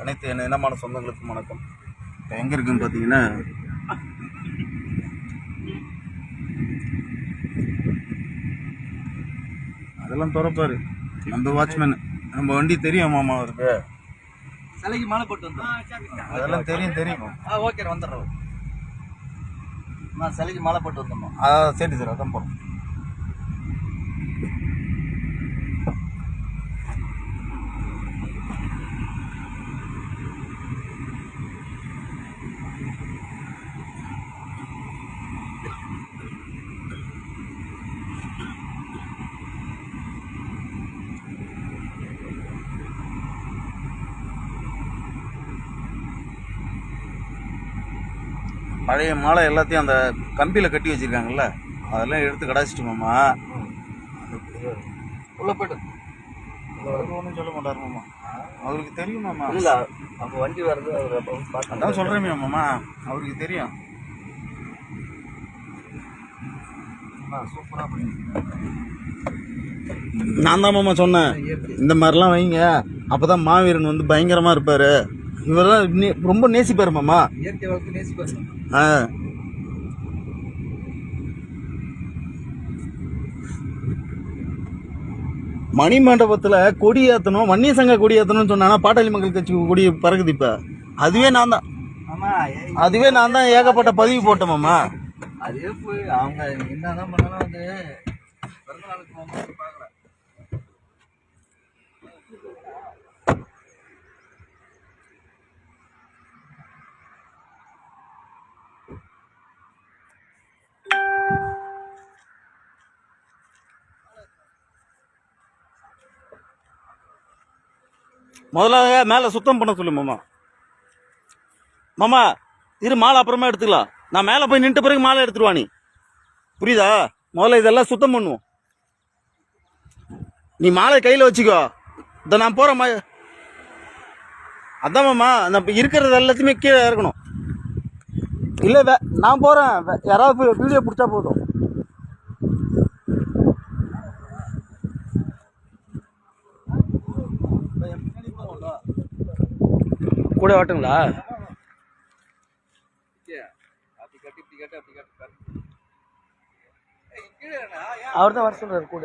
அனைத்து என் இனமான சொந்தங்களுக்கும் வணக்கம். இப்போ எங்கே இருக்குன்னு பார்த்தீங்கன்னா அதெல்லாம் திறப்பாரு. நம்ம வாட்ச்மேன் நம்ம வண்டி தெரியும் மாமா அவருக்கு. சிலைக்கு மாலை போட்டு வந்தோம் அதெல்லாம் தெரியும் தெரியும். ஆ ஓகே வந்துடுறோம். நான் சிலைக்கு மாலை போட்டு வந்துடணும். அதான் சரி சார் அதான் போகிறோம் பழைய மாலை எல்லாத்தையும் அந்த கம்பியில் கட்டி வச்சிருக்காங்கல்ல அதெல்லாம் எடுத்து கடாச்சிட்டு மாமா உள்ள போயிட்டு. அவர் ஒன்றும் சொல்ல மாட்டார் மாமா. அவருக்கு தெரியும் மாமா. இல்ல அப்போ வண்டி வருது அவர் அப்போ பார்த்து அதான் சொல்கிறேமே மாமா. அவருக்கு தெரியும். சூப்பராக நான் தான் மாமா சொன்னேன். இந்த மாதிரிலாம் வைங்க. அப்போ தான் மாவீரன் வந்து பயங்கரமாக இருப்பார். இவரெல்லாம் ரொம்ப நேசிப்பார் மாமா. இயற்கை வளர்த்து நேசி பாருங்க ஆ. மணிமண்டபத்தில் கொடி ஏற்றணும் வன்னிய சங்க கொடி ஏற்றணும்னு சொன்னானா பாட்டாளி மக்கள் கட்சி கொடி பறக்குது இப்போ. அதுவே நான் தான். அதுவே நான் தான் ஏகப்பட்ட பதிவு போட்டேன் மாமா. அதே போய் அவங்க என்னதான் பண்ணாலும் வந்து பிறந்த நாளுக்கு பார்க்கல முதல்ல மேலே சுத்தம் பண்ண சொல்லு மாமா. மாமா இரு மாலை அப்புறமா எடுத்துக்கலாம். நான் மேலே போய் நின்ற பிறகு மாலை எடுத்துருவா நீ. புரியுதா? முதல்ல இதெல்லாம் சுத்தம் பண்ணுவோம். நீ மாலை கையில் வச்சுக்கோ. இதை நான் போகிறேன் மா அதான் மாமா நான் இப்போ இருக்கிறது எல்லாத்தையுமே கீழே இறக்கணும். இல்லை வே நான் போகிறேன் யாராவது வீடியோ பிடிச்சா போதும் கூட வாட்டுங்களா அப்படி கட்டி இப்படி கட்டி அப்படி கட்டி பாரு. ஏய், கீழே கூட ஏன்? அவர் தான் வர சொல்றாரு கூட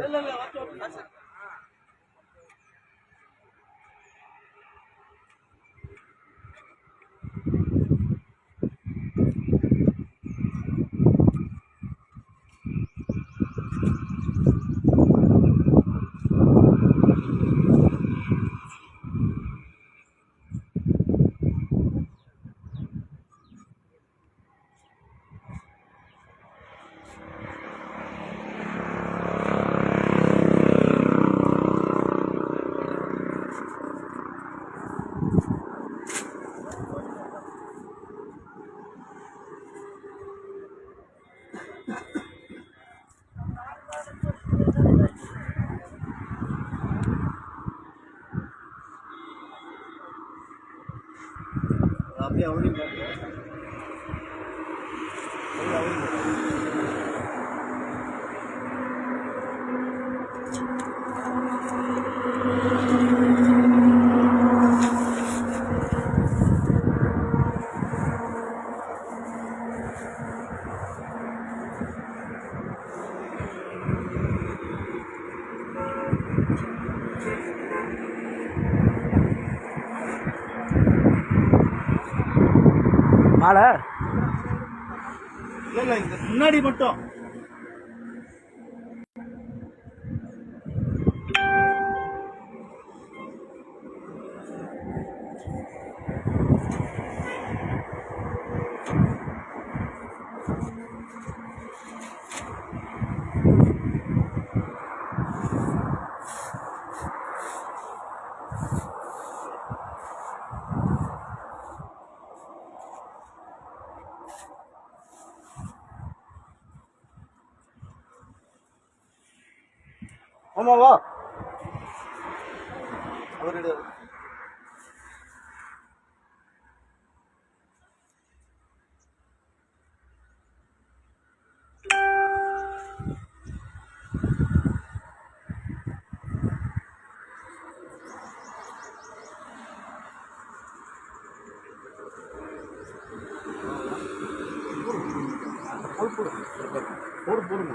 இல்ல, இல்ல, வரட்டும், வரட்டும். ஆ, சரி. அப்படியே அவரையும் பாருங்க. அப்படியே அவரையும் பாருங்க. மாலை. இல்லை இல்லை முன்னாடி மட்டும். ஆமா வா அவருடைய ஒரு போடுங்க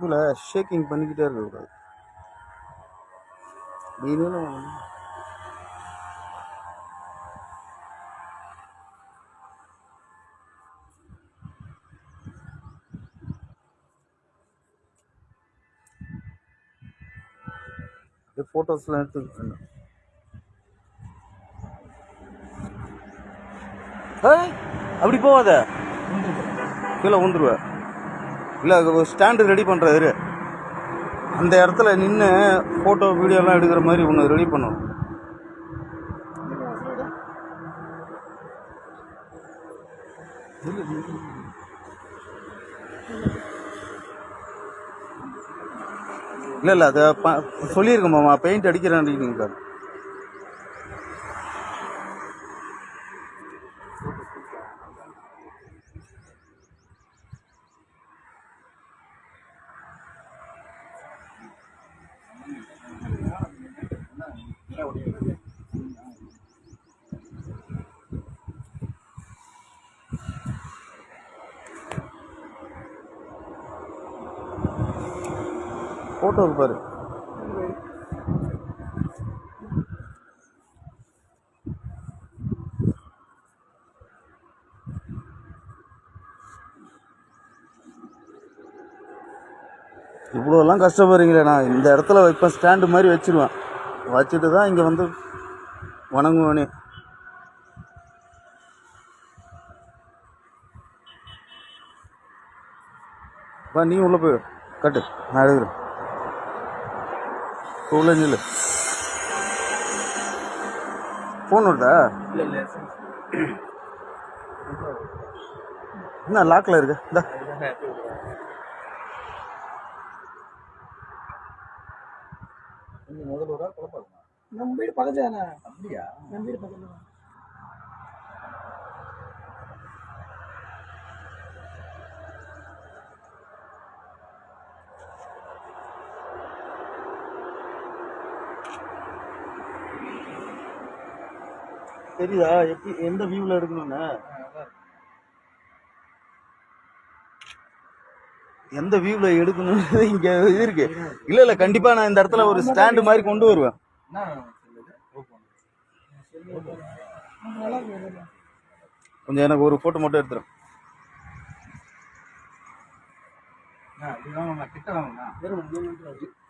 இதில் ஷேக்கிங் பண்ணிக்கிட்டே இருக்கக்கூடாது நீங்களும் ஃபோட்டோஸ்லாம் எடுத்துக்கிட்டு ஏய் அப்படி போவாத. கீழே ஊந்துருவ இல்லை ஸ்டாண்டு ரெடி பண்ணுறது அந்த இடத்துல நின்று ஃபோட்டோ வீடியோலாம் எடுக்கிற மாதிரி ஒன்று ரெடி பண்ணணும். இல்லை இல்லை அதை ப சொல்லியிருக்கோம்மா பெயிண்ட் அடிக்கிறேன் நீங்கள் ஃபோட்டோ பாரு. இவ்வளோலாம் கஷ்டப்படுறீங்களே நான் இந்த இடத்துல வைப்பேன் ஸ்டாண்டு மாதிரி வச்சிருவேன். வச்சுட்டு தான் இங்கே வந்து வணங்குவேனே. வா நீ உள்ளே போய் கட்டு. நான் எழுதுகிறேன் உள்ள நில்லு ஃபோன் வருதா? இல்லை இல்லை என்ன லாக்கில் இருக்கு? இந்தா. நம்ம வீடு பக்கத்துல அப்படியா? நம்ம வீடு பக்கத்துல தெரியுதா? எப்படி எந்த வியூவில் எடுக்கணும்னு எந்த வியூவில் எடுக்கணும்னு இங்கே இது இருக்கு. இல்லை இல்லை கண்டிப்பாக நான் இந்த இடத்துல ஒரு ஸ்டாண்டு மாதிரி கொண்டு வருவேன். கொஞ்சம் எனக்கு ஒரு ஃபோட்டோ மட்டும் எடுத்துரும்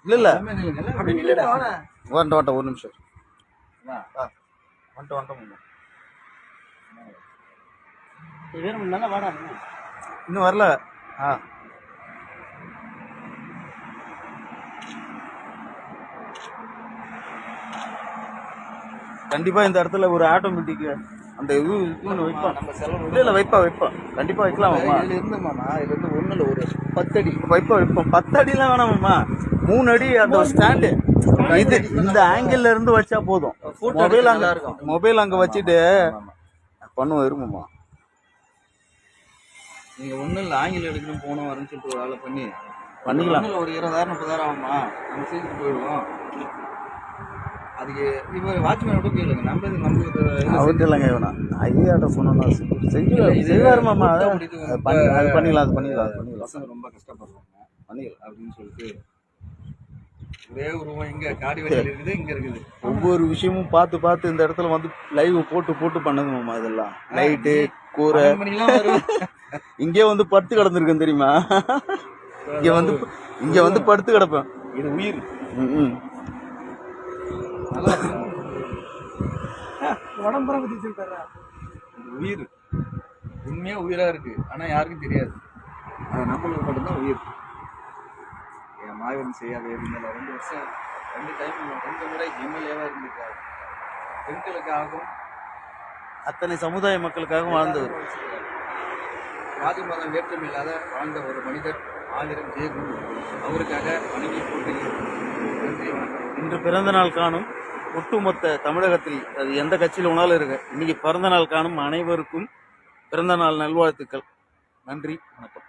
இல்லை இல்லை. வரட்டும் வரட்டும் ஒரு நிமிஷம். வந்துட்டு வந்துட்டோம் இது நல்லா வாடா இன்னும் வரல. ஆ. கண்டிப்பா இந்த இடத்துல ஒரு ஆட்டோமேட்டிக் அந்த இது இதுன்னு வைப்பான் நம்ம செலவு இல்ல வைப்பா வைப்பா கண்டிப்பா வைக்கலாம் மாமா. இதுல இருந்து மாமா இதுல இருந்து ஒண்ணு இல்ல ஒரு பத்தடி. வைப்பா வைப்போம். பத்து அடிலாம் வேணாம் மாமா. மூணு அடி அந்த ஸ்டாண்டு. இது இந்த ஆங்கிள் இருந்து வச்சா போதும். மொபைல் அங்க. மொபைல் அங்க வச்சுட்டு. பண்ணுவோம் இருமாமா நீங்க ஒண்ணும் இல்ல ஆங்கிலம் எடுக்கணும் போனோம் வரேன்னு சொல்லிட்டு ஒரு ஆளை பண்ணி. பண்ணிக்கலாம். ஒரு இருபதாயிரம் முப்பதாயிரம் ஆகுமா? நம்ம செய்துட்டு போயிடுவோம். அதுக்கு இப்ப வாட்ச்மேன் விட்டு கேளுங்க. நம்ம இது அவர்கிட்ட இல்லைங்க வேணாம் ஐயாட்ட சொன்னோம்னா செஞ்சு இது செய்வாரு மாமா கூட்ட அது பண்ணிக்கலாம் அது பண்ணிக்கலாம் அது பண்ணிக்கலாம் பசங்க ரொம்ப கஷ்டப்படுறாங்க. பண்ணிக்கலாம் அப்படின்னு சொல்லிட்டு. ஒரே உருவம் இங்க காடி வண்டியில் இருக்குது இங்க இருக்குது. ஒவ்வொரு விஷயமும் பார்த்து பார்த்து இந்த இடத்துல வந்து லைவ் போட்டு போட்டு பண்ணுங்க மாமா இதெல்லாம். லைட்டு கூரை. இங்கே வந்து படுத்து கிடந்திருக்கேன் தெரியுமா? இங்க வந்து இங்க வந்து படுத்து கிடப்பேன். இது உயிர். ம், ம். நல்லா இருக்கும் உடம்புற பத்தி சொல்லிட்டாரா இது உயிர். உண்மையா உயிரா இருக்கு. ஆனா யாருக்கும் தெரியாது. அது நம்மளுக்கு மட்டும்தான் உயிர். மாவீரன் செய்யாத. எதுவுமே ரெண்டு வருஷம் ரெண்டு டைம் ரெண்டு முறை எம்எல்ஏவாக இருந்திருக்காரு. பெண்களுக்காகவும் அத்தனை சமுதாய மக்களுக்காக வாழ்ந்தவர். ஜாதி மதம் வேற்றுமை இல்லாத வாழ்ந்த ஒரு மனிதர் ஆயிரம் ஜெயகுரு அவருக்காக வணங்கி வணக்கம் இன்று பிறந்த நாள் காணும் ஒட்டுமொத்த தமிழகத்தில் அது எந்த கட்சியில் வேணாலும் இருக்கு இன்னைக்கு பிறந்த நாள் காணும் அனைவருக்கும் பிறந்த நாள் நல்வாழ்த்துக்கள். நன்றி வணக்கம்.